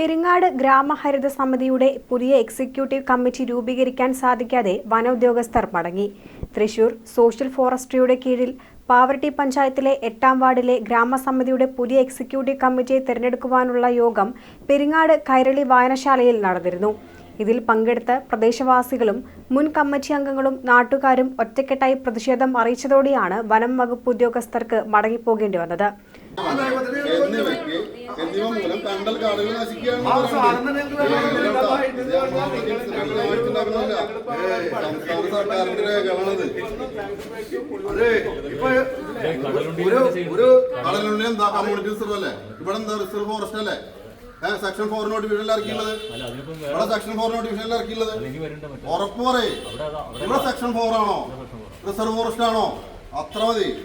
പെരിങ്ങാട് ഗ്രാമഹരിത സമിതിയുടെ പുതിയ executive committee രൂപീകരിക്കാൻ സാധിക്കാതെ വനോദ്യോഗസ്ഥർ മടങ്ങി. തൃശൂർ സോഷ്യൽ ഫോറസ്ട്രിയുടെ കീഴിൽ പാവർട്ടി പഞ്ചായത്തിലെ എട്ടാം വാർഡിലെ ഗ്രാമസമിതിയുടെ പുതിയ എക്സിക്യൂട്ടീവ് കമ്മിറ്റിയെ തിരഞ്ഞെടുക്കുവാനുള്ള യോഗം പെരിങ്ങാട് കൈരളി വായനശാലയിൽ നടന്നിരുന്നു. ഇതിൽ പങ്കെടുത്ത പ്രദേശവാസികളും മുൻ കമ്മിറ്റി അംഗങ്ങളും നാട്ടുകാരും ഒറ്റക്കെട്ടായി പ്രതിഷേധം അറിയിച്ചതോടെയാണ് വനം വകുപ്പ് ഉദ്യോഗസ്ഥർക്ക് മടങ്ങിപ്പോകേണ്ടി വന്നത്. കണ്ടൽ കാടുകൾ നശിക്കുകയാണ് സംസ്ഥാന സർക്കാരിന്റെ അതെ ഇപ്പൊ ഒരു ഒരു കടലുണ്ണി എന്താ കമ്മ്യൂണിറ്റി റിസർവ് അല്ലേ ഇവിടെ എന്താ റിസർവ് ഫോറസ്റ്റ് അല്ലേ ഏഹ് സെക്ഷൻ ഫോർ നോട്ടിഫിക്കേഷനിൽ ഇറക്കിയുള്ളത് ഇവിടെ സെക്ഷൻ ഫോർ നോട്ടിഫിക്കേഷനിൽ ഇറക്കിയുള്ളത് ഉറപ്പ് പറയേ ഇവിടെ സെക്ഷൻ ഫോർ ആണോ റിസർവ് ഫോറസ്റ്റ് ആണോ അത്ര മതി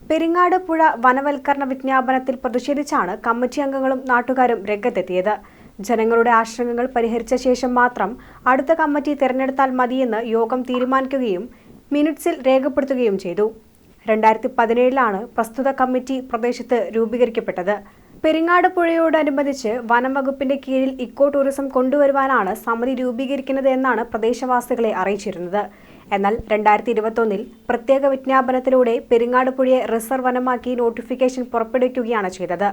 പെരിങ്ങാട് പുഴ വനവൽക്കരണ വിജ്ഞാപനത്തിൽ പ്രതിഷേധിച്ചാണ് കമ്മിറ്റി അംഗങ്ങളും നാട്ടുകാരും രംഗത്തെത്തിയത് ജനങ്ങളുടെ ആശങ്കകൾ പരിഹരിച്ച ശേഷം മാത്രം അടുത്ത കമ്മിറ്റി തിരഞ്ഞെടുത്താൽ മതിയെന്ന് യോഗം തീരുമാനിക്കുകയും മിനിറ്റ്സിൽ രേഖപ്പെടുത്തുകയും ചെയ്തു രണ്ടായിരത്തി പതിനേഴിലാണ് പ്രസ്തുത കമ്മിറ്റി പ്രദേശത്ത് രൂപീകരിക്കപ്പെട്ടത്. പെരിങ്ങാട് പുഴയോടനുബന്ധിച്ച് വനം വകുപ്പിന്റെ കീഴിൽ ഇക്കോ ടൂറിസം കൊണ്ടുവരുവാനാണ് സമിതി രൂപീകരിക്കുന്നത് എന്നാണ് പ്രദേശവാസികളെ അറിയിച്ചിരുന്നത്. എന്നാൽ രണ്ടായിരത്തി ഇരുപത്തൊന്നിൽ പ്രത്യേക വിജ്ഞാപനത്തിലൂടെ പെരിങ്ങാട് പുഴയെ റിസർവ് വനമാക്കി നോട്ടിഫിക്കേഷൻ പുറപ്പെടുവിക്കുകയാണ് ചെയ്തത്.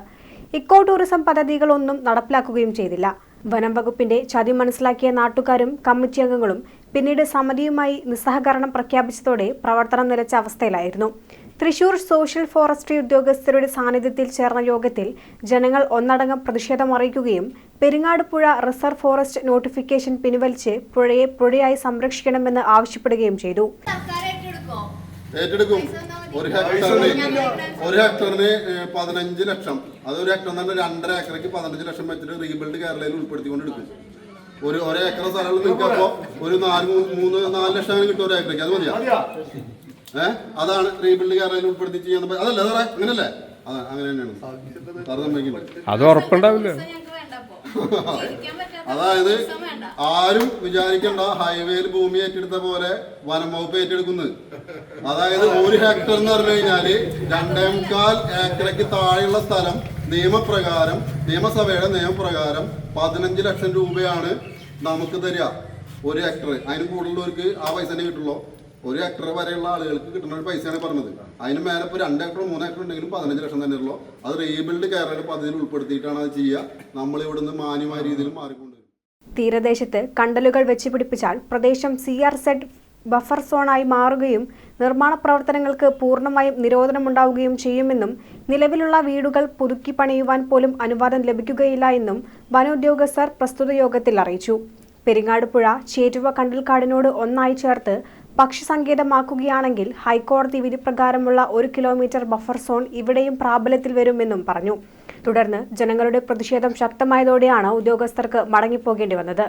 ഇക്കോ ടൂറിസം പദ്ധതികളൊന്നും നടപ്പിലാക്കുകയും ചെയ്തില്ല. വനം വകുപ്പിന്റെ ചതി മനസ്സിലാക്കിയ നാട്ടുകാരും കമ്മിറ്റി അംഗങ്ങളും പിന്നീട് സമിതിയുമായി നിസ്സഹകരണം പ്രഖ്യാപിച്ചതോടെ പ്രവർത്തനം നിലച്ച അവസ്ഥയിലായിരുന്നു. തൃശൂർ സോഷ്യൽ ഫോറസ്ട്രി ഉദ്യോഗസ്ഥരുടെ സാന്നിധ്യത്തിൽ ചേർന്ന യോഗത്തിൽ ജനങ്ങൾ ഒന്നടങ്കം പ്രതിഷേധം അറിയിക്കുകയും പെരിങ്ങാട് പുഴ റിസർവ് ഫോറസ്റ്റ് നോട്ടിഫിക്കേഷൻ പിൻവലിച്ച് പുഴയെ പുഴയായി സംരക്ഷിക്കണമെന്ന് ആവശ്യപ്പെടുകയും ചെയ്തു. ഏറ്റെടുക്കോ. ഒരു ഹെക്ടറിന് ഒരു ഹെക്ടറിന് പതിനഞ്ച് ലക്ഷം. അത് ഒരു ഹെക്ടർ തന്നെ രണ്ടര ഏക്കറയ്ക്ക് പതിനഞ്ച് ലക്ഷം വെച്ചിട്ട് റീബിൽഡ് കേരളയിൽ ഉൾപ്പെടുത്തിക്കൊണ്ട് എടുക്കും. ഒരു ഒരു ഏക്കർ സ്ഥലങ്ങളിൽ നിൽക്കുമ്പോൾ ഒരു നാല് മൂന്ന് നാല് ലക്ഷം കിട്ടും ഒരു ഏക്കറയ്ക്ക്. അത് മതിയാ? ഏഹ് അതാണ് റീബിൽഡ് കേരളയിൽ ഉൾപ്പെടുത്തി ചെയ്യാൻ അതല്ലേ അതല്ല സാറേ അങ്ങനല്ലേ അങ്ങനെ തന്നെയാണ്. അത് ഉറപ്പുണ്ടാവില്ല? അതായത് ആരും വിചാരിക്കണ്ട ഹൈവേയിൽ ഭൂമി ഏറ്റെടുത്ത പോലെ വനം വകുപ്പ് ഏറ്റെടുക്കുന്നത് അതായത് ഒരു ഹെക്ടർ എന്ന് പറഞ്ഞു കഴിഞ്ഞാൽ രണ്ടേ മുക്കാൽ ഏക്കറയ്ക്ക് താഴെയുള്ള സ്ഥലം നിയമപ്രകാരം നിയമസഭയുടെ നിയമപ്രകാരം പതിനഞ്ച് ലക്ഷം രൂപയാണ് നമുക്ക് തരിക. ഒരു ഹെക്ടർ അതിന് കൂടുതലുള്ളവർക്ക് ആ പൈസ തന്നെ കിട്ടുള്ളൂ. ഒരു ഹെക്ടർ വരെയുള്ള ആളുകൾക്ക് കിട്ടുന്ന ഒരു പൈസയാണ് പറഞ്ഞത്. അതിന് മേലെ ഇപ്പോൾ രണ്ട് ഹെക്ടർ മൂന്ന് ഹെക്ടർ ഉണ്ടെങ്കിലും പതിനഞ്ച് ലക്ഷം തന്നെ ഉള്ളൂ. അത് റീബിൽഡ് കേരള പദ്ധതിയിൽ ഉൾപ്പെടുത്തിയിട്ടാണ് അത് ചെയ്യുക. നമ്മൾ ഇവിടുന്ന് മാന്യമായ രീതിയിൽ മാറിക്കൊണ്ട് തീരദേശത്ത് കണ്ടലുകൾ വെച്ച് പിടിപ്പിച്ചാൽ പ്രദേശം സി ആർ സെഡ് ബഫർ സോണായി മാറുകയും നിർമ്മാണ പ്രവർത്തനങ്ങൾക്ക് പൂർണമായും നിരോധനമുണ്ടാവുകയും ചെയ്യുമെന്നും നിലവിലുള്ള വീടുകൾ പുതുക്കി പണിയുവാൻ പോലും അനുവാദം ലഭിക്കുകയില്ല എന്നും വനോദ്യോഗസ്ഥർ പ്രസ്തുത യോഗത്തിൽ അറിയിച്ചു. പെരിങ്ങാട് ചേറ്റുവ കണ്ടൽക്കാടിനോട് ഒന്നായി ചേർത്ത് പക്ഷിസങ്കേതമാക്കുകയാണെങ്കിൽ ഹൈക്കോടതി വിധി പ്രകാരമുള്ള ഒരു കിലോമീറ്റർ ബഫർ സോൺ ഇവിടെയും പ്രാബല്യത്തിൽ വരുമെന്നും പറഞ്ഞു. തുടർന്ന് ജനങ്ങളുടെ പ്രതിഷേധം ശക്തമായതോടെയാണ് ഉദ്യോഗസ്ഥർക്ക് മടങ്ങിപ്പോകേണ്ടി വന്നത്.